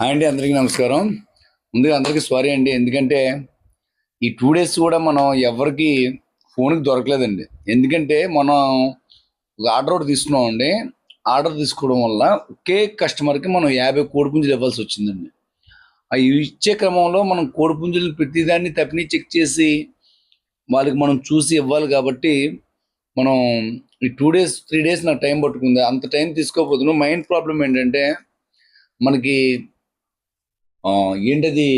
Hi అండి అందరికీ నమస్కారం. ముందుగా అందరికీ సారీ అండి ఎందుకంటే ఈ టూ డేస్ కూడా మనం ఎవరికి ఫోన్కి దొరకలేదండి. ఎందుకంటే మనం ఒక ఆర్డర్ ఒకటి తీసుకున్నాం అండి. ఆర్డర్ తీసుకోవడం వల్ల ఒకే కస్టమర్కి మనం యాభై కోడి పుంజులు ఇవ్వాల్సి వచ్చిందండి. అవి ఇచ్చే క్రమంలో మనం కోడి పుంజులు ప్రతిదాన్ని తప్పిని చెక్ చేసి వాళ్ళకి మనం చూసి ఇవ్వాలి కాబట్టి మనం ఈ టూ డేస్ త్రీ డేస్ నాకు టైం పట్టుకుంది. అంత టైం తీసుకోకపోతున్నాం మైండ్ ప్రాబ్లం ఏంటంటే మనకి ఏంటది?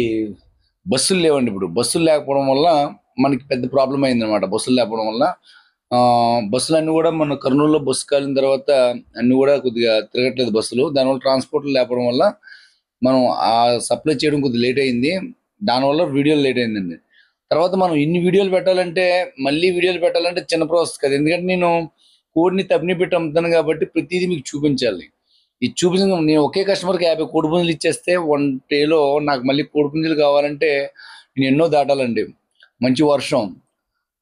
బస్సులు లేవండి ఇప్పుడు. బస్సులు లేకపోవడం వల్ల మనకి పెద్ద ప్రాబ్లం అయిందనమాట బస్సులు లేకపోవడం వల్ల బస్సులు అన్నీ కూడా మన కర్నూలులో బస్సు కాలిన తర్వాత అన్నీ కూడా కొద్దిగా తిరగట్లేదు బస్సులు. దానివల్ల ట్రాన్స్పోర్ట్ లేకపోవడం వల్ల మనం ఆ సప్లై చేయడం కొద్దిగా లేట్ అయింది. దానివల్ల వీడియోలు లేట్ అయిందండి. తర్వాత మనం ఇన్ని వీడియోలు పెట్టాలంటే మళ్ళీ వీడియోలు పెట్టాలంటే చిన్న ప్రాసెస్ కదా. ఎందుకంటే నేను కోడిని తప్పిని పెట్టి అమ్ముతాను కాబట్టి ప్రతిదీ మీకు చూపించాలి. ఇది చూపించిన. నేను ఒకే కస్టమర్కి యాభై కోడి పుంజులు ఇచ్చేస్తే వన్ డేలో నాకు మళ్ళీ కోడి పుంజులు కావాలంటే నేను ఎన్నో దాటాలండి. మంచి వర్షం.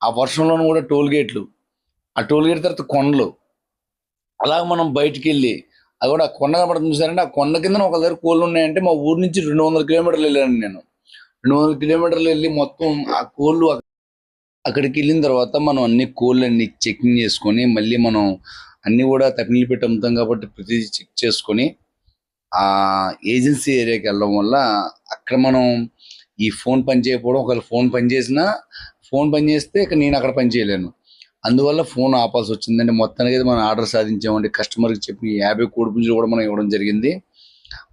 ఆ వర్షంలోనూ కూడా టోల్ గేట్లు ఆ టోల్ గేట్ తర్వాత కొండలు. అలాగ మనం బయటికి వెళ్ళి అది కూడా ఆ కొండ కనబడుతుంది సరే ఆ కొండ కింద ఒక దగ్గర కోళ్ళు ఉన్నాయంటే మా ఊరు నుంచి రెండు వందల కిలోమీటర్లు వెళ్ళాను నేను. రెండు వందల కిలోమీటర్లు వెళ్ళి మొత్తం ఆ కోళ్ళు అక్కడికి వెళ్ళిన తర్వాత మనం అన్ని కోళ్ళన్ని చెకింగ్ చేసుకొని మళ్ళీ మనం అన్నీ కూడా తప్పినీళ్ళు పెట్టి అమ్ముతాం కాబట్టి ప్రతిదీ చెక్ చేసుకొని ఆ ఏజెన్సీ ఏరియాకి వెళ్ళడం వల్ల అక్కడ మనం ఈ ఫోన్ పని చేయకపోవడం ఒకవేళ ఫోన్ పని చేసినా ఫోన్ పని చేస్తే ఇక నేను అక్కడ పని చేయలేను. అందువల్ల ఫోన్ ఆపాల్సి వచ్చిందండి. మొత్తానికి అయితే మనం ఆర్డర్ సాధించామండి. కస్టమర్కి చెప్పిన యాభై కోడి పుంజులు కూడా మనం ఇవ్వడం జరిగింది.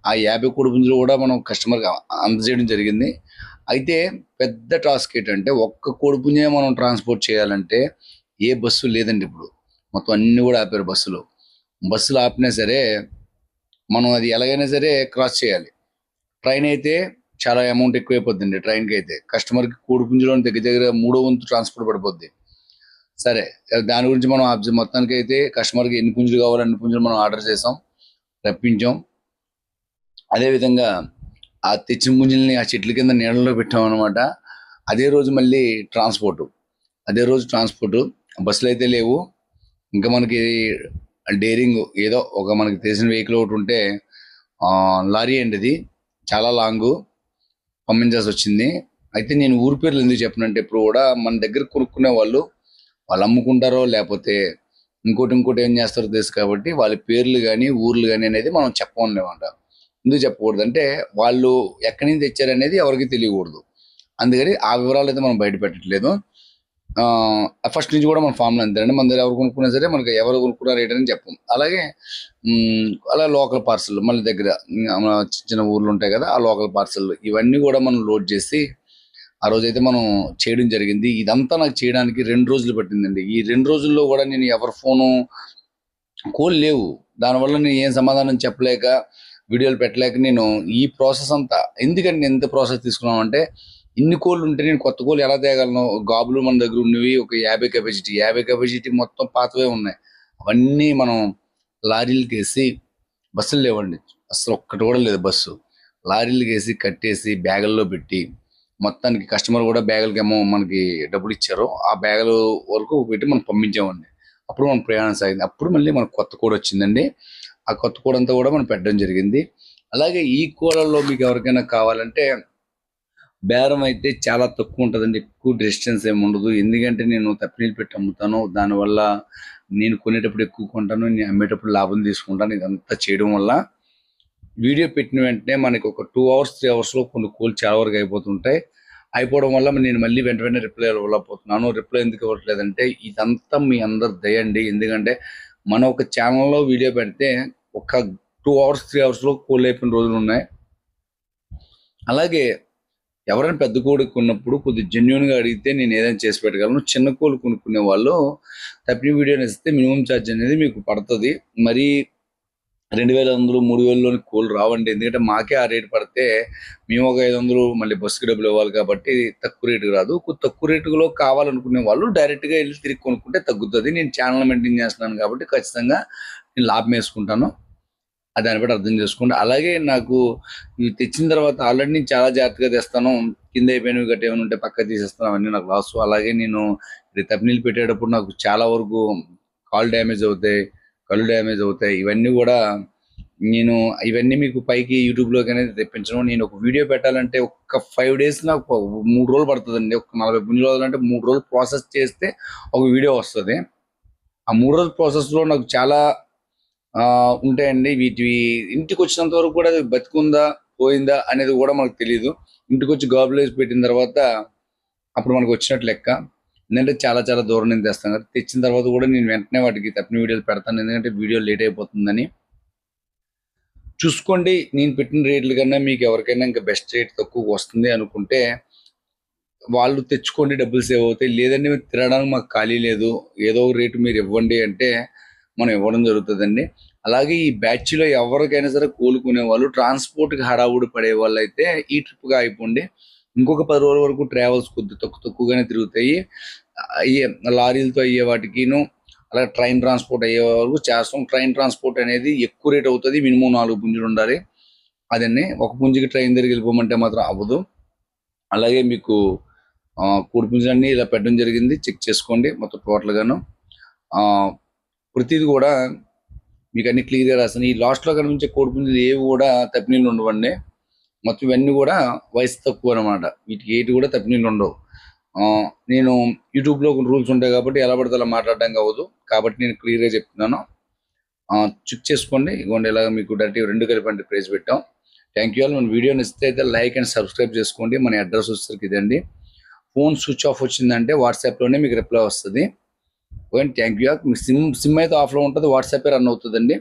ఆ యాభై కోడి పుంజులు కూడా మనం కస్టమర్కి అందజేయడం జరిగింది. అయితే పెద్ద టాస్క్ ఏంటంటే ఒక్క కోడి పుంజే మనం ట్రాన్స్పోర్ట్ చేయాలంటే ఏ బస్సు లేదండి ఇప్పుడు. మొత్తం అన్ని కూడా ఆపారు బస్సులు. బస్సులు ఆపినా సరే మనం అది ఎలాగైనా సరే క్రాస్ చేయాలి. ట్రైన్ అయితే చాలా అమౌంట్ ఎక్కువైపోద్దండి ట్రైన్కి అయితే. కస్టమర్కి కూడిపుంజులో దగ్గర దగ్గర మూడో వంతు ట్రాన్స్పోర్ట్ పడిపోద్ది. సరే దాని గురించి మనం అబ్జ- మొత్తానికి అయితే కస్టమర్కి ఎన్ని పుంజులు కావాలో అన్ని పుంజులు మనం ఆర్డర్ చేసాం రప్పించాం. అదేవిధంగా ఆ తెచ్చిన పుంజుల్ని ఆ చెట్ల కింద నీళ్ళలో పెట్టాం అనమాట అదే రోజు మళ్ళీ ట్రాన్స్పోర్ట్ అదే రోజు ట్రాన్స్పోర్ట్ బస్సులు అయితే లేవు. ఇంకా మనకి డేరింగ్ ఏదో ఒక మనకి తెలిసిన వెహికల్ ఒకటి ఉంటే లారీ అండి ఇది. చాలా లాంగ్ పంపించాల్సి వచ్చింది అయితే నేను ఊరి పేర్లు ఎందుకు చెప్పనంటే ఇప్పుడు కూడా మన దగ్గర కొనుక్కునే వాళ్ళు వాళ్ళు అమ్ముకుంటారో లేకపోతే ఇంకోటి ఇంకోటి ఏం చేస్తారో తెలుసు కాబట్టి వాళ్ళ పేర్లు కానీ ఊర్లు కానీ అనేది మనం చెప్పలేమంట ఎందుకు చెప్పకూడదు అంటే వాళ్ళు ఎక్కడి నుంచి తెచ్చారనేది ఎవరికి తెలియకూడదు. అందుకని ఆ వివరాలు అయితే మనం బయట పెట్టట్లేదు. ఫస్ట్ నుంచి కూడా మన ఫామ్లో అంతేనండి మన దగ్గర ఎవరు కొనుక్కున్నా సరే మనకి ఎవరు కొనుక్కున్నారు ఏంటని చెప్పం. అలాగే అలా లోకల్ పార్సల్ మళ్ళీ దగ్గర మన చిన్న ఊర్లు ఉంటాయి కదా ఆ లోకల్ పార్సల్ ఇవన్నీ కూడా మనం లోడ్ చేసి ఆ రోజైతే మనం చేయడం జరిగింది. ఇదంతా నాకు చేయడానికి రెండు రోజులు పట్టిందండి. ఈ రెండు రోజుల్లో కూడా నేను ఎవరి ఫోను కోల్ లేవు దానివల్ల నేను ఏం సమాధానం చెప్పలేక వీడియోలు పెట్టలేక నేను ఈ ప్రాసెస్ అంతా ఎందుకంటే నేను ఎంత ప్రాసెస్ తీసుకున్నామంటే ఇన్ని కోళ్ళు ఉంటే నేను కొత్త కోళ్ళు ఎలా తేగలను? గాబులు మన దగ్గర ఉన్నవి ఒక యాభై కెపాసిటీ యాభై కెపాసిటీ మొత్తం పాతవే ఉన్నాయి. అవన్నీ మనం లారీలకి వేసి బస్సులు లేవండి. అసలు ఒక్కటి కూడా లేదు బస్సు. లారీలకి వేసి కట్టేసి బ్యాగుల్లో పెట్టి మొత్తానికి కస్టమర్ కూడా బ్యాగులకి ఏమో మనకి డబ్బులు ఇచ్చారు. ఆ బ్యాగులు వరకు పెట్టి మనం పంపించామండి. అప్పుడు మన ప్రయాణం సాగింది. అప్పుడు మళ్ళీ మనకు కొత్త కోడ్ వచ్చిందండి. ఆ కొత్త కోడ్ అంతా కూడా మనం పెట్టడం జరిగింది. అలాగే ఈ కోళ్ళల్లో మీకు ఎవరికైనా కావాలంటే బేరం అయితే చాలా తక్కువ ఉంటుందండి. ఎక్కువ డిస్టెన్స్ ఏమి ఉండదు. ఎందుకంటే నేను తప్పినీళ్ళు పెట్టి అమ్ముతాను. దానివల్ల నేను కొనేటప్పుడు ఎక్కువ కొంటాను. నేను అమ్మేటప్పుడు లాభం తీసుకుంటాను. ఇదంతా చేయడం వల్ల వీడియో పెట్టిన వెంటనే మనకి ఒక టూ అవర్స్ త్రీ అవర్స్లో కొన్ని కోళ్ళు చాలా వరకు అయిపోతుంటాయి. అయిపోవడం వల్ల నేను మళ్ళీ వెంట వెంటనే రిప్లై ఇవ్వలేకపోతున్నాను రిప్లై ఎందుకు ఇవ్వట్లేదంటే ఇదంతా మీ అందరు దయండి ఎందుకంటే మన ఒక ఛానల్లో వీడియో పెడితే ఒక టూ అవర్స్ త్రీ అవర్స్లో కోళ్ళు అయిపోయిన రోజులు ఉన్నాయి. అలాగే ఎవరైనా పెద్ద కోడి కొన్నప్పుడు కొద్దిగా జెన్యున్గా అడిగితే నేను ఏదైనా చేసి పెట్టగలను. చిన్న కోళ్ళు కొనుక్కునే వాళ్ళు తప్పిన వీడియోని ఇస్తే మినిమం ఛార్జ్ అనేది మీకు పడుతుంది. మరి రెండు వేల వందలు మూడు వేలలోని కోళ్ళు రావండి. ఎందుకంటే మాకే ఆ రేటు పడితే మేము ఒక ఐదు వందలు మళ్ళీ బస్సుకి డబ్బులు ఇవ్వాలి కాబట్టి తక్కువ రేటుకి రాదు. తక్కువ రేటులో కావాలనుకునే వాళ్ళు డైరెక్ట్గా వెళ్ళి తిరిగి కొనుక్కుంటే తగ్గుతుంది. నేను ఛానల్ మెయింటైన్ చేస్తున్నాను కాబట్టి ఖచ్చితంగా నేను లాభం వేసుకుంటాను. దాన్ని బట్టి అర్థం చేసుకోండి. అలాగే నాకు ఇవి తెచ్చిన తర్వాత ఆల్రెడీ నేను చాలా జాగ్రత్తగా తెస్తాను. కింద అయిపోయినవి గట్టి ఏమైనా ఉంటే పక్క తీసేస్తాను. అవన్నీ నాకు లాస్ అలాగే నేను తప్పినీళ్ళు పెట్టేటప్పుడు నాకు చాలా వరకు కాళ్ళు డ్యామేజ్ అవుతాయి కళ్ళు డ్యామేజ్ అవుతాయి. ఇవన్నీ కూడా నేను ఇవన్నీ మీకు పైకి యూట్యూబ్లోకి అనేది తెప్పించడం నేను ఒక వీడియో పెట్టాలంటే ఒక ఫైవ్ డేస్ నాకు మూడు రోజులు పడుతుందండి. ఒక నలభై పుంజు రోజులు అంటే మూడు రోజులు ప్రాసెస్ చేస్తే ఒక వీడియో వస్తుంది. ఆ మూడు రోజుల ప్రాసెస్లో నాకు చాలా ఉంటాయండి. వీటి ఇంటికి వచ్చినంత వరకు కూడా అది బతికుందా పోయిందా అనేది కూడా మనకు తెలియదు ఇంటికి వచ్చి గాబులు వేసి పెట్టిన తర్వాత అప్పుడు మనకు వచ్చినట్టు లెక్క. ఎందుకంటే చాలా చాలా దూరం నేను తెస్తాను కదా. తెచ్చిన తర్వాత కూడా నేను వెంటనే వాటికి తప్పిన వీడియోలు పెడతాను. ఎందుకంటే వీడియో లేట్ అయిపోతుందని. చూసుకోండి. నేను పెట్టిన రేట్ల కన్నా మీకు ఎవరికైనా ఇంకా బెస్ట్ రేట్ తక్కువ వస్తుంది అనుకుంటే వాళ్ళు తెచ్చుకోండి. డబ్బులు సేవ్ అవుతాయి. లేదంటే మీరు తినడానికి మాకు ఖాళీ లేదు. ఏదో ఒక రేటు మీరు ఇవ్వండి అంటే మనం ఇవ్వడం జరుగుతుందండి. అలాగే ఈ బ్యాచ్లో ఎవరికైనా సరే కోలుకునే వాళ్ళు ట్రాన్స్పోర్ట్కి హడావుడి పడే వాళ్ళు అయితే ఈ ట్రిప్గా అయిపోండి. ఇంకొక పది రోజుల వరకు ట్రావెల్స్ కొద్ది తక్కువ తక్కువగానే తిరుగుతాయి. అయ్యే లారీలతో అయ్యే వాటికిను అలాగే ట్రైన్ ట్రాన్స్పోర్ట్ అయ్యే వరకు చేస్తాం. ట్రైన్ ట్రాన్స్పోర్ట్ అనేది ఎక్కువ రేట్ అవుతుంది మినిమం నాలుగు పుంజులు ఉండాలి. అదండి. ఒక పుంజుకి ట్రైన్ దగ్గరికి వెళ్ళిపోమంటే మాత్రం అవ్వదు. అలాగే మీకు ఆ, కోడి పుంజులన్నీ ఇలా పెట్టడం జరిగింది. చెక్ చేసుకోండి మొత్తం టోటల్గాను. ప్రతిది కూడా మీకు అన్ని క్లియర్గా రాస్తాను. ఈ లాస్ట్లో కనిపించే కోడి పుంజులు ఏవి కూడా తప్పినీళ్ళు ఉండవండి. మొత్తం ఇవన్నీ కూడా వయసు తక్కువ అనమాట వీటికి ఏటి కూడా తప్పినీళ్ళు ఉండవు. నేను యూట్యూబ్లో కొన్ని రూల్స్ ఉంటాయి కాబట్టి ఎలా పడితే అలా మాట్లాడడం కావద్దు. కాబట్టి నేను క్లియర్గా చెప్తున్నాను. చెక్ చేసుకోండి. ఇవ్వండి ఇలాగ మీకు డైరెక్ట్ రెండు కలిపి ప్రైజ్ పెట్టాం. Thank you all. మన వీడియో నచ్చితే అయితే లైక్ అండ్ సబ్స్క్రైబ్ చేసుకోండి. మన అడ్రస్ వచ్చేసరికి ఇదండి. ఫోన్ స్విచ్ ఆఫ్ వచ్చిందంటే వాట్సాప్లోనే మీకు రిప్లై వస్తుంది. Okay thank you. Sim sim అయితే ఆఫ్లో ఉంటుంది వాట్సాప్ రన్ అవుతుందండి.